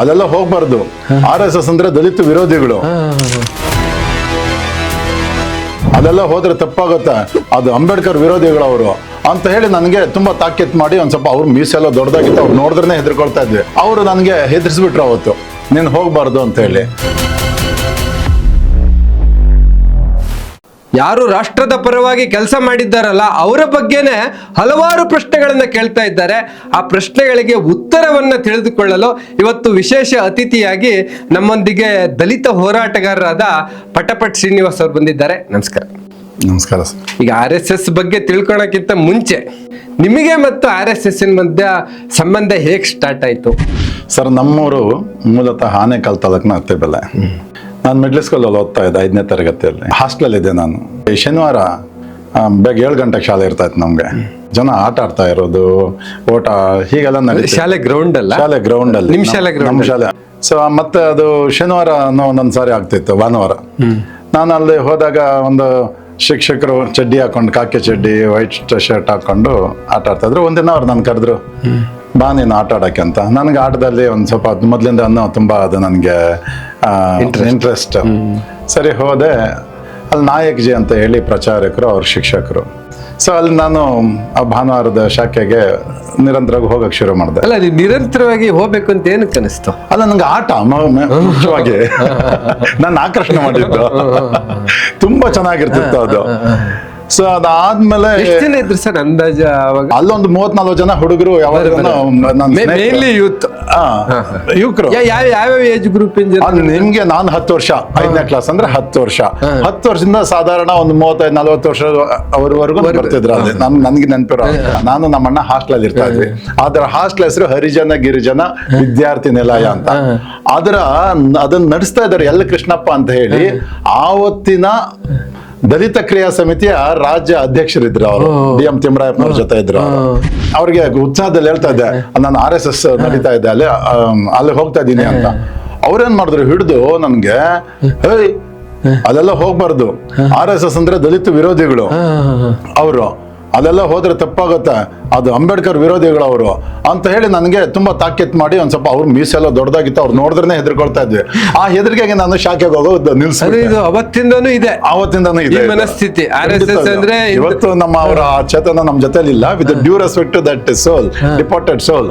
ಅದೆಲ್ಲ ಹೋಗ್ಬಾರ್ದು. R S S ಅಂದ್ರೆ ದಲಿತ ವಿರೋಧಿಗಳು. ಅದೆಲ್ಲ ಹೋದ್ರೆ ತಪ್ಪಾಗುತ್ತೆ. ಅದು ಅಂಬೇಡ್ಕರ್ ವಿರೋಧಿಗಳು ಅವರು ಅಂತ ಹೇಳಿ ನನಗೆ ತುಂಬಾ ತಾಕೀತ್ ಮಾಡಿ ಒಂದ್ ಸ್ವಲ್ಪ ಅವ್ರ ಮೀಸೆಲ್ಲ ದೊಡ್ಡದಾಗಿತ್ತು ಅವ್ರು ನೋಡಿದ್ರೆ ಹೆದರ್ಕೊಳ್ತಾ ಇದ್ವಿ. ಅವರು ನನಗೆ ಹೆದರ್ಸ್ಬಿಟ್ರು ಅವತ್ತು. ನೀನು ಹೋಗ್ಬಾರ್ದು ಅಂತ ಹೇಳಿ. ಯಾರು ರಾಷ್ಟ್ರದ ಪರವಾಗಿ ಕೆಲಸ ಮಾಡಿದ್ದಾರಲ್ಲ ಅವರ ಬಗ್ಗೆನೇ ಹಲವಾರು ಪ್ರಶ್ನೆಗಳನ್ನ ಕೇಳ್ತಾ ಇದ್ದಾರೆ. ಆ ಪ್ರಶ್ನೆಗಳಿಗೆ ಉತ್ತರವನ್ನ ತಿಳಿದುಕೊಳ್ಳಲು ಇವತ್ತು ವಿಶೇಷ ಅತಿಥಿಯಾಗಿ ನಮ್ಮೊಂದಿಗೆ ದಲಿತ ಹೋರಾಟಗಾರರಾದ ಪಟಪಟ್ ಶ್ರೀನಿವಾಸ್ ಅವರು ಬಂದಿದ್ದಾರೆ. ನಮಸ್ಕಾರ. ನಮಸ್ಕಾರ ಸರ್. ಈಗ ಆರ್ ಎಸ್ ಎಸ್ ಬಗ್ಗೆ ತಿಳ್ಕೊಳಕ್ಕಿಂತ ಮುಂಚೆ ನಿಮಗೆ ಮತ್ತು ಆರ್ ಎಸ್ ಎಸ್ ಮಧ್ಯ ಸಂಬಂಧ ಹೇಗೆ ಸ್ಟಾರ್ಟ್ ಆಯಿತು? ಸರ್ ನಮ್ಮೂರು ಮೂಲತಃ ಆನೆಕಲ್ ತಾಲೂಕಿನ ಅತ್ತೆಬೆಲೆ ನಾನು ಮಿಡ್ಲ್ ಸ್ಕೂಲಲ್ಲಿ ಓದ್ತಾ ಇದ್ದೆ ಐದನೇ ತರಗತಿಯಲ್ಲಿ. ಹಾಸ್ಟೆಲ್ ಇದ್ದೆ ನಾನು. ಈ ಶನಿವಾರ ಬೆಗ್ ಬೆಳಗ್ಗೆ ಏಳು ಗಂಟೆಗೆ ಶಾಲೆ ಇರ್ತಾ ಇತ್ತು ನಮಗೆ. ಜನ ಆಟ ಆಡ್ತಾ ಇರೋದು ಓಟ ಹೀಗೆಲ್ಲ ನಡೀತು ಶಾಲೆ ಗ್ರೌಂಡ್ ಅಲ್ಲ? ಶಾಲೆ ಗ್ರೌಂಡ್ ಅಲ್ಲಿ. ನಿಮ್ ಶಾಲೆ ನಮ್ಮ ಶಾಲೆ. ಸೊ ಮತ್ತೆ ಅದು ಶನಿವಾರ ಒಂದೊಂದು ಸಾರಿ ಆಗ್ತಿತ್ತು ಭಾನುವಾರ. ನಾನು ಅಲ್ಲಿ ಹೋದಾಗ ಒಂದು ಶಿಕ್ಷಕರು ಚಡ್ಡಿ ಹಾಕೊಂಡು ಕಾಕೆ ಚಡ್ಡಿ ವೈಟ್ ಶರ್ಟ್ ಹಾಕೊಂಡು ಆಟ ಆಡ್ತಾ ಇದ್ರು. ಒಂದಿನ ಅವ್ರು ನನ್ನ ಕರೆದ್ರು ಬಾ ನೀನು ಆಟ ಆಡಕ್ಕೆ ಅಂತ. ನನಗೆ ಆಟದಲ್ಲಿ ಒಂದು ಸ್ವಲ್ಪ ಮೊದಲಿಂದ ತುಂಬ ಅದು ನನಗೆ ಇಂಟ್ರೆಸ್ಟ್ ಸರಿ ಹೋದೆ. ಅಲ್ಲಿ ನಾಯಕ್ ಜಿ ಅಂತ ಹೇಳಿ ಪ್ರಚಾರಕರು ಅವ್ರ ಶಿಕ್ಷಕರು. ಸೊ ಅಲ್ಲಿ ನಾನು ಆ ಭಾನುವಾರದ ಶಾಖೆಗೆ ನಿರಂತರವಾಗಿ ಹೋಗಕ್ಕೆ ಶುರು ಮಾಡಿದೆ. ಅಲ್ಲ ನೀವು ನಿರಂತರವಾಗಿ ಹೋಗ್ಬೇಕು ಅಂತ ಏನಕ್ಕೆ ಅನಿಸ್ತು? ಅಲ್ಲ ನಂಗೆ ಆಟ ಮುಖ್ಯವಾಗಿ. ನನ್ನ ಆಕರ್ಷಣೆ ಮಾಡಿದ್ದು. ತುಂಬಾ ಚೆನ್ನಾಗಿರ್ತಿತ್ತು ಅದು. ಸೊ ಅದಾದ್ಮೇಲೆ ಎಷ್ಟು ಜನ ಇದ್ರು ಸರ್ ಅಂದಾಜ ಅವಾಗ? ಅಲ್ಲೊಂದು ಮೂವತ್ನಾಲ್ಕು ಜನ ಹುಡುಗರು ಯಾವಾಗ ಮೇನ್ಲಿ ಯೂತ್ ಯುವಕರು. ಯಾವ ಯಾವ ಏಜ್ ಗ್ರೂಪ್ ನಿಮ್ಗೆ ನಾನು ಹತ್ತು ವರ್ಷ ಐದನೇ ಕ್ಲಾಸ್ ಅಂದ್ರೆ ಹತ್ತು ವರ್ಷ. ಹತ್ತು ವರ್ಷದಿಂದ ಸಾಧಾರಣ ಒಂದು ಮೂವತ್ತೈದು ನಲವತ್ತು ವರ್ಷ ಅವರವರೆಗೂ ಬರ್ತಿದ್ರು ಅಲ್ಲಿ. ನನ್ ನನ್ಗೆ ನೆನಪಿರೋ ನಾನು ನಮ್ಮಣ್ಣ ಹಾಸ್ಟೆಲ್ ಅಲ್ಲಿ ಇರ್ತಾ ಇದ್ವಿ. ಅದರ ಹಾಸ್ಟೆಲ್ ಹೆಸರು ಹರಿಜನ ಗಿರಿಜನ ವಿದ್ಯಾರ್ಥಿ ನಿಲಯ ಅಂತ. ಅದರ ಅದನ್ನ ನಡೆಸ್ತಾ ಇದ್ದಾರೆ ಎಲ್ ಕೃಷ್ಣಪ್ಪ ಅಂತ ಹೇಳಿ. ಆವತ್ತಿನ ದಲಿತ ಕ್ರಿಯಾ ಸಮಿತಿಯ ರಾಜ್ಯ ಅಧ್ಯಕ್ಷರಿದ್ರು ಅವರು. ಡಿ ಎಂ ತಿಮ್ಮರಾಯಪ್ಪನವ್ರ ಜೊತೆ ಇದ್ರು ಅವ್ರು. ಅವ್ರಿಗೆ ಉತ್ಸಾಹದಲ್ಲಿ ಹೇಳ್ತಾ ಇದ್ದೆ ನಾನು ಆರ್ ಎಸ್ ಎಸ್ ನಡೀತಾ ಇದ್ದೆ ಅಲ್ಲಿ ಅಲ್ಲಿ ಹೋಗ್ತಾ ಇದ್ದೀನಿ ಅಂತ. ಅವ್ರೇನ್ ಮಾಡಿದ್ರು ಹಿಡಿದು ನನ್ಗೆ ಅದೆಲ್ಲ ಹೋಗ್ಬಾರ್ದು. ಆರ್ ಎಸ್ ಎಸ್ ಅಂದ್ರೆ ದಲಿತ ವಿರೋಧಿಗಳು. ಅವರು ಅದೆಲ್ಲ ಹೋದ್ರೆ ತಪ್ಪಾಗುತ್ತೆ. ಅದು ಅಂಬೇಡ್ಕರ್ ವಿರೋಧಿಗಳು ಅವರು ಅಂತ ಹೇಳಿ ನನಗೆ ತುಂಬ ತಾಕೀತ್ ಮಾಡಿ ಒಂದ್ ಸ್ವಲ್ಪ ಅವ್ರ ಮೀಸೆಲ್ಲ ದೊಡ್ಡದಾಗಿತ್ತು. ಅವ್ರು ನೋಡಿದ್ರೆ ಹೆದರ್ಕೊಳ್ತಾ ಇದ್ವಿ. ಆ ಹೆದರಿಕೆಗೆ ನಾನು ಶಾಖೆಗೆ ಹೋಗೋದು ಇದು ಅವತ್ತಿಂದನೂ ಇದೆ. ಅವತ್ತಿಂದನೂ ಇದೆ ಮನಸ್ಥಿತಿ. ಅಂದ್ರೆ ಇವತ್ತು ನಮ್ಮ ಅವರ ಚೇತನ ನಮ್ಮ ಜೊತೆಲಿ ಇಲ್ಲ with due respect to that soul departed soul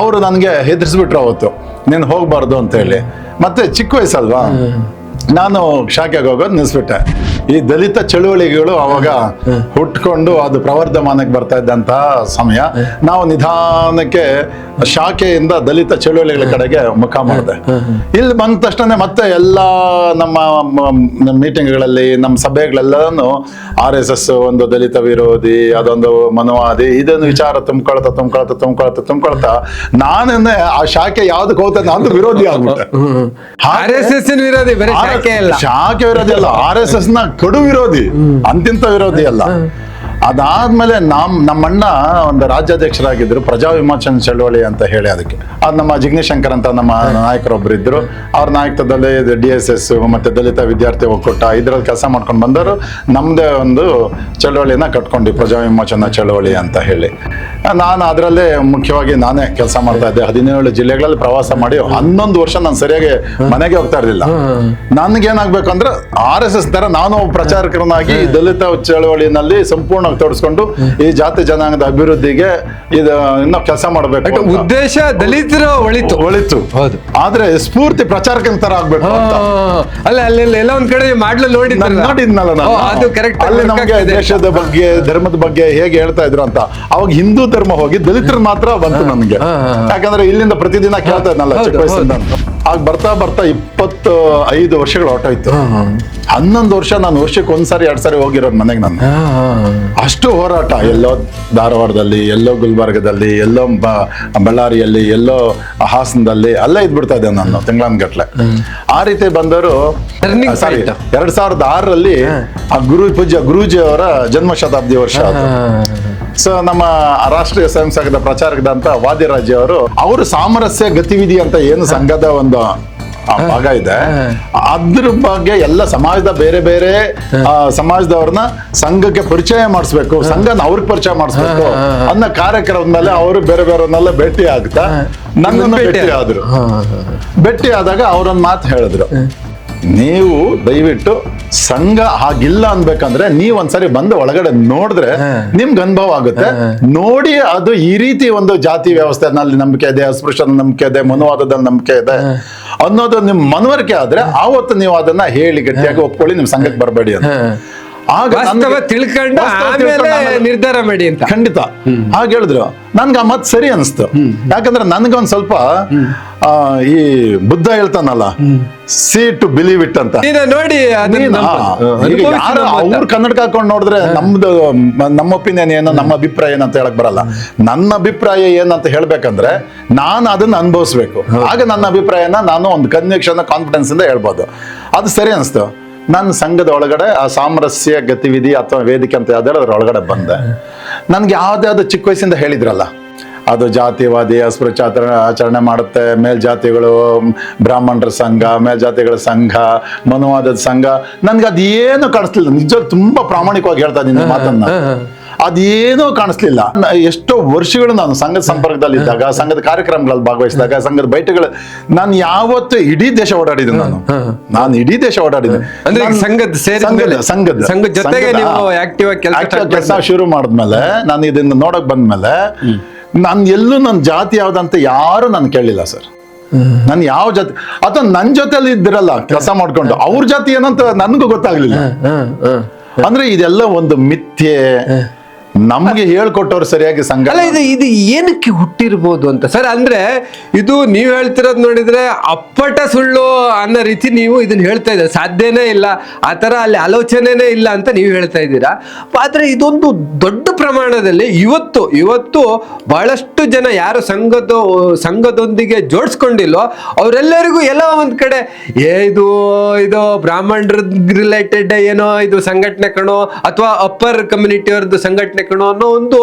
ಅವರು ನನಗೆ ಹೆದರ್ಸ್ಬಿಟ್ರು ಅವತ್ತು. ನೀನು ಹೋಗ್ಬಾರ್ದು ಅಂತ ಹೇಳಿ. ಮತ್ತೆ ಚಿಕ್ಕ ವಯಸ್ಸಲ್ವಾ? ನಾನು ಶಾಖೆಗೆ ಹೋಗೋದು ನಿಲ್ಸ್ಬಿಟ್ಟೆ. ಈ ದಲಿತ ಚಳುವಳಿಗಳು ಅವಾಗ ಹುಟ್ಕೊಂಡು ಅದು ಪ್ರವರ್ಧಮಾನಕ್ಕೆ ಬರ್ತಾ ಇದ್ದಂತ ಸಮಯ. ನಾವು ನಿಧಾನಕ್ಕೆ ಶಾಖೆಯಿಂದ ದಲಿತ ಚಳುವಳಿಗಳ ಕಡೆಗೆ ಮುಖ ಮಾಡಿದೆ. ಇಲ್ಲಿ ಬಂದ ತಕ್ಷಣ ಮತ್ತೆ ಎಲ್ಲ ನಮ್ಮ ಮೀಟಿಂಗ್ಗಳಲ್ಲಿ ನಮ್ಮ ಸಭೆಗಳೆಲ್ಲನೂ ಆರ್ ಎಸ್ ಎಸ್ ಒಂದು ದಲಿತ ವಿರೋಧಿ ಅದೊಂದು ಮನುವಾದಿ ಇದೊಂದು ವಿಚಾರ ತುಂಬ್ಕೊಳ್ತಾ ತುಂಬ್ಕೊಳ್ತಾ ತುಂಬ್ಕೊಳ್ತಾ ತುಂಬ್ಕೊಳ್ತಾ ನಾನೇ ಆ ಶಾಖೆ ಯಾವ್ದಕ್ಕೆ ಹೋಗ್ತಾ ನಾನು ವಿರೋಧಿ ಆಗ್ಬಿಟ್ಟೆ. ಆರ್ ಎಸ್ ಎಸ್ ವಿರೋಧಿ ಶಾಖೆ ವಿರೋಧಿ ಅಲ್ಲ. ಆರ್ ಎಸ್ ಎಸ್ನ ಕಡು ವಿರೋಧಿ ಅಂತಿಂತ ವಿರೋಧಿ ಅಲ್ಲ. ಅದಾದ್ಮೇಲೆ ನಮ್ ನಮ್ಮಣ್ಣ ಒಂದು ರಾಜ್ಯಾಧ್ಯಕ್ಷರಾಗಿದ್ರು ಪ್ರಜಾ ವಿಮೋಚನ ಚಳವಳಿ ಅಂತ ಹೇಳಿ ಅದಕ್ಕೆ. ಅದು ನಮ್ಮ ಜಿಗ್ನೇಶ್ ಶಂಕರ್ ಅಂತ ನಮ್ಮ ನಾಯಕರೊಬ್ರು ಇದ್ರು ಅವ್ರ ನಾಯಕತ್ವದಲ್ಲಿ ಡಿ ಎಸ್ ಎಸ್ ಮತ್ತೆ ದಲಿತ ವಿದ್ಯಾರ್ಥಿ ಒಕ್ಕೂಟ ಇದ್ರಲ್ಲಿ ಕೆಲಸ ಮಾಡ್ಕೊಂಡು ಬಂದರು ನಮ್ದೇ ಒಂದು ಚಳವಳಿನ ಕಟ್ಕೊಂಡು ಪ್ರಜಾ ವಿಮೋಚನ ಚಳವಳಿ ಅಂತ ಹೇಳಿ. ನಾನು ಅದರಲ್ಲೇ ಮುಖ್ಯವಾಗಿ ನಾನೇ ಕೆಲಸ ಮಾಡ್ತಾ ಇದ್ದೆ. ಹದಿನೇಳು ಜಿಲ್ಲೆಗಳಲ್ಲಿ ಪ್ರವಾಸ ಮಾಡಿ ಹನ್ನೊಂದು ವರ್ಷ ನಾನು ಸರಿಯಾಗಿ ಮನೆಗೆ ಹೋಗ್ತಾ ಇರಲಿಲ್ಲ. ನನ್ಗೇನಾಗ್ಬೇಕು ಅಂದ್ರೆ ಆರ್ ಎಸ್ ಎಸ್ ಥರ ನಾನು ಪ್ರಚಾರಕರನ್ನಾಗಿ ಪ್ರಚಾರಕರನಾಗಿ ದಲಿತ ಚಳವಳಿನಲ್ಲಿ ಸಂಪೂರ್ಣವಾಗಿ ತೊಡಸ್ಕೊಂಡು ಈ ಜಾತಿ ಜನಾಂಗದ ಅಭಿವೃದ್ಧಿಗೆ ಇದು ಇನ್ನೂ ಕೆಲಸ ಮಾಡಬೇಕು ಉದ್ದೇಶ ದಲಿತರ ಒಳಿತು. ಒಳಿತು. ಹೌದು. ಆದ್ರೆ ಸ್ಫೂರ್ತಿ ಪ್ರಚಾರಕನ ತರ ಆಗ್ಬೇಕು ಅಲ್ಲ ಅಲ್ಲಿ ಅಲ್ಲಿ ಎಲ್ಲ ಒಂದ್ ಕಡೆ ಮಾಡ್ಲು ನೋಡಿ ನೋಡಿದ್ನಲ್ಲ ನಾನು. ಅದು ಕರೆಕ್ಟ್ ಅಲ್ಲಿ ನಮಗೆ ದೇಶದ ಬಗ್ಗೆ ಧರ್ಮದ ಬಗ್ಗೆ ಹೇಗೆ ಹೇಳ್ತಾ ಇದ್ರು ಅಂತ. ಅವಾಗ ಹಿಂದೂ ಧರ್ಮ ಹೋಗಿ ದಲಿತರು ಮಾತ್ರ ಬಂತು ನನಗೆ. ಯಾಕಂದ್ರೆ ಇಲ್ಲಿಂದ ಪ್ರತಿದಿನ ಕೇಳ್ತಾ ಇದ್ನಲ್ಲ ಚಿಕ್ಕ ವಯಸ್ಸಿಂದ ಆಗ ಬರ್ತಾ ಬರ್ತಾ ಇಪ್ಪತ್ತು ಐದು ವರ್ಷಗಳು ಹೊರಟೋಯ್ತು. ಹನ್ನೊಂದು ವರ್ಷ ನಾನು ವರ್ಷಕ್ಕೆ ಒಂದ್ಸಾರಿ ಎರಡ್ ಸಾರಿ ಹೋಗಿರೋದು ಮನೆಗೆ ನಾನು. ಅಷ್ಟು ಹೋರಾಟ ಎಲ್ಲೋ ಧಾರವಾಡದಲ್ಲಿ ಎಲ್ಲೋ ಗುಲ್ಬರ್ಗದಲ್ಲಿ ಎಲ್ಲೋ ಬ- ಬಳ್ಳಾರಿಯಲ್ಲಿ ಎಲ್ಲೋ ಹಾಸನದಲ್ಲಿ ಅಲ್ಲೇ ಇದ್ಬಿಡ್ತಾ ಇದ್ದೆ ನಾನು ತಿಂಗಳನ್ಗಟ್ಲೆ ಆ ರೀತಿ ಬಂದವರು ಸಾರಿ. ಎರಡ್ ಸಾವಿರದ ಆರರಲ್ಲಿ ಆ ಗುರು ಪೂಜ್ಯ ಗುರೂಜಿ ಅವರ ಜನ್ಮ ಶತಾಬ್ದಿ ವರ್ಷ ಸೊ ನಮ್ಮ ರಾಷ್ಟ್ರೀಯ ಸ್ವಯಂ ಸಂಘದ ಪ್ರಚಾರಕದಂತ ವಾದಿರಾಜ್ ಅವರು ಅವರು ಸಾಮರಸ್ಯ ಗತಿವಿಧಿ ಅಂತ ಏನು ಸಂಘದ ಒಂದು ಭಾಗ ಇದೆ. ಅದ್ರ ಬಗ್ಗೆ ಎಲ್ಲ ಸಮಾಜದ ಬೇರೆ ಬೇರೆ ಸಮಾಜದವ್ರನ್ನ ಸಂಘಕ್ಕೆ ಪರಿಚಯ ಮಾಡಿಸ್ಬೇಕು ಸಂಘನ ಅವ್ರಿಗೆ ಪರಿಚಯ ಮಾಡಿಸ್ಬೇಕು ಅನ್ನೋ ಮೇಲೆ ಅವರು ಬೇರೆ ಬೇರೆಯವ್ರನ್ನೆಲ್ಲ ಭೇಟಿ ಆಗ್ತಾ ನನ್ನನ್ನು ಭೇಟಿ ಭೇಟಿ ಆದ್ರು. ಭೇಟಿ ಆದಾಗ ಅವ್ರೊಂದ್ ಮಾತು ಹೇಳಿದ್ರು. ನೀವು ದಯವಿಟ್ಟು ಸಂಘ ಹಾಗಿಲ್ಲ ಅನ್ಬೇಕಂದ್ರೆ ನೀವ್ ಒಂದ್ಸರಿ ಬಂದು ಒಳಗಡೆ ನೋಡಿದ್ರೆ ನಿಮ್ಗೆ ಅನುಭವ ಆಗುತ್ತೆ. ನೋಡಿ ಅದು ಈ ರೀತಿ ಒಂದು ಜಾತಿ ವ್ಯವಸ್ಥೆನಲ್ಲಿ ನಂಬಿಕೆ ಇದೆ ಅಸ್ಪೃಶ್ಯ ನಂಬಿಕೆ ಇದೆ ಮನುವಾದದಲ್ಲಿ ನಂಬಿಕೆ ಇದೆ ಅನ್ನೋದು ನಿಮ್ ಮನವರಿಕೆ ಆದ್ರೆ ಆವತ್ತು ನೀವು ಅದನ್ನ ಹೇಳಿ ಗಟ್ಟಿಯಾಗಿ ಒಪ್ಕೊಳ್ಳಿ ನಿಮ್ ಸಂಘಕ್ಕೆ ಬರಬೇಡಿ ಅಂತ. ಆಗ ತಿಳ್ಕೊಂಡು ನಿರ್ಧಾರ ಮಾಡಿ ಅಂತ. ಖಂಡಿತ. ಹಾಗೆ ಹೇಳಿದ್ರು. ನನ್ಗೆ ಆ ಮತ್ ಸರಿ ಅನಿಸ್ತು. ಯಾಕಂದ್ರೆ ನನ್ಗೊಂದ್ ಸ್ವಲ್ಪ ಈ ಬುದ್ಧ ಹೇಳ್ತಾನಲ್ಲ ಸಿ ಟು ಬಿಲೀವ್ ಇಟ್ ಅಂತ. ನೀನು ನೋಡಿ. ಯಾರು. ಅವ್ರ ಕನ್ನಡಕ ಹಾಕೊಂಡು ನೋಡಿದ್ರೆ ನಮ್ದು ನಮ್ಮ ಒಪಿನಿಯನ್ ಏನು ನಮ್ಮ ಅಭಿಪ್ರಾಯ ಏನಂತ ಹೇಳಕ್ ಬರಲ್ಲ. ನನ್ನ ಅಭಿಪ್ರಾಯ ಏನಂತ ಹೇಳ್ಬೇಕಂದ್ರೆ ನಾನು ಅದನ್ನ ಅನುಭವಿಸ್ಬೇಕು. ಆಗ ನನ್ನ ಅಭಿಪ್ರಾಯನ ನಾನು ಒಂದು ಕನ್ವಿಕ್ಷನ್ ಕಾನ್ಫಿಡೆನ್ಸ್ ಇಂದ ಹೇಳ್ಬೋದು. ಅದು ಸರಿ ಅನಿಸ್ತು. ನನ್ನ ಸಂಘದ ಒಳಗಡೆ ಆ ಸಾಮರಸ್ಯ ಗತಿವಿಧಿ ಅಥವಾ ವೇದಿಕೆ ಅಂತ ಯಾವ್ದು ಅದ್ರ ಒಳಗಡೆ ಬಂದೆ. ನನ್ಗೆ ಯಾವ್ದಾವ್ದು ಚಿಕ್ಕ ವಯಸ್ಸಿಂದ ಹೇಳಿದ್ರಲ್ಲ ಅದು ಜಾತಿವಾದಿ ಅಸ್ಪೃಶ್ಯಾಚರಣೆ ಆಚರಣೆ ಮಾಡುತ್ತೆ. ಮೇಲ್ಜಾತಿಗಳು ಬ್ರಾಹ್ಮಣರ ಸಂಘ ಮೇಲ್ಜಾತಿಗಳ ಸಂಘ ಮನುವಾದದ ಸಂಘ. ನನ್ಗೆ ಅದೇನು ಕಾಣಿಸ್ಲಿಲ್ಲ. ನಿಜ ತುಂಬಾ ಪ್ರಾಮಾಣಿಕವಾಗಿ ಹೇಳ್ತಾ ಇದ್ದೀನಿ ಮಾತನ್ನ. ಅದೇನೋ ಕಾಣಿಸ್ಲಿಲ್ಲ. ಎಷ್ಟೋ ವರ್ಷಗಳು ನಾನು ಸಂಘದ ಸಂಪರ್ಕದಲ್ಲಿ ಇದ್ದಾಗ ಸಂಘದ ಕಾರ್ಯಕ್ರಮಗಳಲ್ಲಿ ಭಾಗವಹಿಸಿದಾಗ ಸಂಘದ ಬೈಠಗಳು ನಾನು ಯಾವತ್ತು ಇಡೀ ದೇಶ ಓಡಾಡಿದ್ದೆ ನಾನು. ನಾನು ಇಡೀ ದೇಶ ಓಡಾಡಿದ್ದೆ ಅಂದ್ರೆ ಸಂಘದ ಸಂಘದ- ಸಂಘದ ಜೊತೆಗೆ ಕೆಲ್ಸ ಶುರು ಮಾಡಿದ್ಮೇಲೆ ನಾನು ಇದನ್ನ ನೋಡಕ್ ಬಂದ್ಮೇಲೆ ನಾನು ಎಲ್ಲೂ ನನ್ನ ಜಾತಿ ಯಾವ್ದಂತ ಯಾರು ನಾನು ಕೇಳಿಲ್ಲ ಸರ್. ನನ್ ಯಾವ ಜಾತಿ ಅಥವಾ ನನ್ ಜೊತೆಲಿ ಇದ್ದಿರಲ್ಲ ಕೆಲಸ ಮಾಡ್ಕೊಂಡು ಅವ್ರ ಜಾತಿ ಏನಂತ ನನಗೂ ಗೊತ್ತಾಗ್ಲಿಲ್ಲ. ಅಂದ್ರೆ ಇದೆಲ್ಲ ಒಂದು ಮಿಥ್ಯೆ. ನಮ್ಗೆ ಹೇಳ್ಕೊಟ್ಟವ್ರು ಸರಿಯಾಗಿ ಸಂಘ ಅಲ್ಲ, ಇದು ಇದು ಏನಕ್ಕೆ ಹುಟ್ಟಿರ್ಬೋದು ಅಂತ? ಸರ್, ಅಂದ್ರೆ ಇದು ನೀವು ಹೇಳ್ತಿರೋದ್ ನೋಡಿದ್ರೆ ಅಪ್ಪಟ ಸುಳ್ಳು ಅನ್ನೋ ರೀತಿ ನೀವು ಇದನ್ನ ಹೇಳ್ತಾ ಇದ್ದೀರಾ. ಸಾಧ್ಯನೇ ಇಲ್ಲ. ಆ ತರ ಅಲ್ಲಿ ಆಲೋಚನೆನೇ ಇಲ್ಲ ಅಂತ ನೀವು ಹೇಳ್ತಾ ಇದ್ದೀರಾ. ಆದ್ರೆ ಇದೊಂದು ದೊಡ್ಡ ಪ್ರಮಾಣದಲ್ಲಿ ಇವತ್ತು ಇವತ್ತು ಬಹಳಷ್ಟು ಜನ ಯಾರು ಸಂಘದ, ಸಂಘದೊಂದಿಗೆ ಜೋಡಿಸ್ಕೊಂಡಿಲ್ಲೋ, ಅವರೆಲ್ಲರಿಗೂ ಎಲ್ಲ ಒಂದ್ ಕಡೆ, ಏ, ಇದು ಇದು ಬ್ರಾಹ್ಮಣರ ರಿಲೇಟೆಡ್ ಏನೋ, ಇದು ಸಂಘಟನೆ ಕಣೋ, ಅಥವಾ ಅಪ್ಪರ್ ಕಮ್ಯುನಿಟಿ ಅವ್ರದ್ದು ಸಂಘಟನೆ ಕಣೋ ಅನ್ನೋ ಒಂದು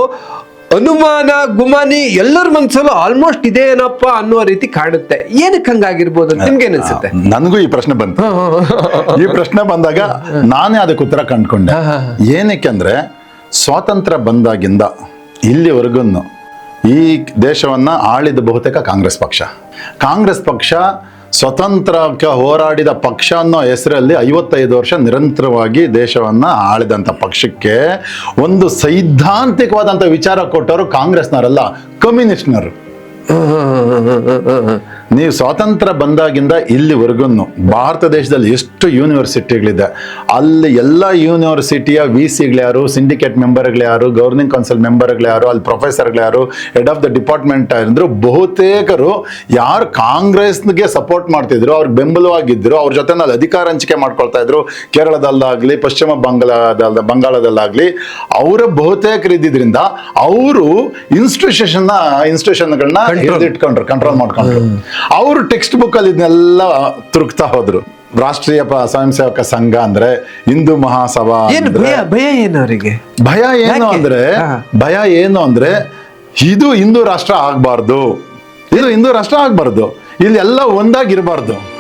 ಅನುಮಾನ ಗುಮಾನಿ ಎಲ್ಲರ ಮನ್ಸಲ್ಲೂ ಆಲ್ಮೋಸ್ಟ್ ಇದೇನಪ್ಪ ಅನ್ನೋ ರೀತಿ ಕಾಣುತ್ತೆ. ಏನಕ್ಕೆ ಹಂಗಾಗಿರ್ಬೋದು ನಿಮ್ಗೆ ಅನ್ಸುತ್ತೆ ನನಗೂ ಈ ಪ್ರಶ್ನೆ ಬಂತು. ಈ ಪ್ರಶ್ನೆ ಬಂದಾಗ ನಾನೇ ಅದಕ್ಕೆ ಉತ್ತರ ಕಂಡ್ಕೊಂಡೆ. ಏನಕ್ಕೆ ಅಂದ್ರೆ ಸ್ವಾತಂತ್ರ್ಯ ಬಂದಾಗಿಂದ ಇಲ್ಲಿವರೆಗೂ ಈ ದೇಶವನ್ನ ಆಳಿದ ಬಹುತೇಕ ಕಾಂಗ್ರೆಸ್ ಪಕ್ಷ. ಕಾಂಗ್ರೆಸ್ ಪಕ್ಷ ಸ್ವತಂತ್ರಕ್ಕೆ ಹೋರಾಡಿದ ಪಕ್ಷ ಅನ್ನೋ ಹೆಸರಲ್ಲಿ ಐವತ್ತೈದು ವರ್ಷ ನಿರಂತರವಾಗಿ ದೇಶವನ್ನ ಆಳಿದಂತ ಪಕ್ಷಕ್ಕೆ ಒಂದು ಸೈದ್ಧಾಂತಿಕವಾದಂತ ವಿಚಾರ ಕೊಟ್ಟವರು ಕಾಂಗ್ರೆಸ್ನವರಲ್ಲ, ಕಮ್ಯುನಿಸ್ಟ್ನವರು. ನೀವು ಸ್ವಾತಂತ್ರ್ಯ ಬಂದಾಗಿಂದ ಇಲ್ಲಿವರೆಗೂ ಭಾರತ ದೇಶದಲ್ಲಿ ಎಷ್ಟು ಯೂನಿವರ್ಸಿಟಿಗಳಿದೆ? ಅಲ್ಲಿ ಎಲ್ಲ ಯೂನಿವರ್ಸಿಟಿಯ ವಿ ಸಿಗಳ್ಯಾರು ಸಿಂಡಿಕೇಟ್ ಮೆಂಬರ್ಗಳ್ಯಾರು ಗವರ್ನಿಂಗ್ ಕೌನ್ಸಿಲ್ ಮೆಂಬರ್ಗಳು ಯಾರು? ಅಲ್ಲಿ ಪ್ರೊಫೆಸರ್ಗಳು ಯಾರು? ಹೆಡ್ ಆಫ್ ದ ಡಿಪಾರ್ಟ್ಮೆಂಟ್ ಅಂದರು ಬಹುತೇಕರು ಯಾರು ಕಾಂಗ್ರೆಸ್ಗೆ ಸಪೋರ್ಟ್ ಮಾಡ್ತಿದ್ರು ಅವ್ರಿಗೆ ಬೆಂಬಲವಾಗಿದ್ದರು ಅವ್ರ ಜೊತೆ ಅಲ್ಲಿ ಅಧಿಕಾರ ಹಂಚಿಕೆ ಮಾಡ್ಕೊಳ್ತಾ ಇದ್ರು. ಕೇರಳದಲ್ಲಾಗಲಿ ಪಶ್ಚಿಮ ಬಂಗಾಳದಲ್ಲ ಬಂಗಾಳದಲ್ಲಾಗಲಿ ಅವರ ಬಹುತೇಕರು ಇದ್ದಿದ್ರಿಂದ ಅವರು ಇನ್ಸ್ಟಿಟ್ಯೂಷನ್ ಇನ್ಸ್ಟಿಟ್ಯೂಷನ್ಗಳನ್ನ ಹಿಡಿದಿಟ್ಕೊಂಡ್ರು ಕಂಟ್ರೋಲ್ ಮಾಡ್ಕೊಂಡ್ರು. ಅವರು ಟೆಕ್ಸ್ಟ್ ಬುಕ್ ಅಲ್ಲಿ ಇದನ್ನೆಲ್ಲ ತುರುಕ್ತಾ ಹೋದ್ರು. ರಾಷ್ಟ್ರೀಯ ಸ್ವಯಂ ಸೇವಕ ಸಂಘ ಅಂದ್ರೆ ಹಿಂದೂ ಮಹಾಸಭಾ ಭಯ ಭಯ ಏನು ಅವರಿಗೆ? ಭಯ ಏನು ಅಂದ್ರೆ ಭಯ ಏನು ಅಂದ್ರೆ ಇದು ಹಿಂದೂ ರಾಷ್ಟ್ರ ಆಗ್ಬಾರ್ದು. ಇದು ಹಿಂದೂ ರಾಷ್ಟ್ರ ಆಗ್ಬಾರ್ದು. ಇಲ್ಲಿ ಎಲ್ಲ ಒಂದಾಗಿರ್ಬಾರ್ದು.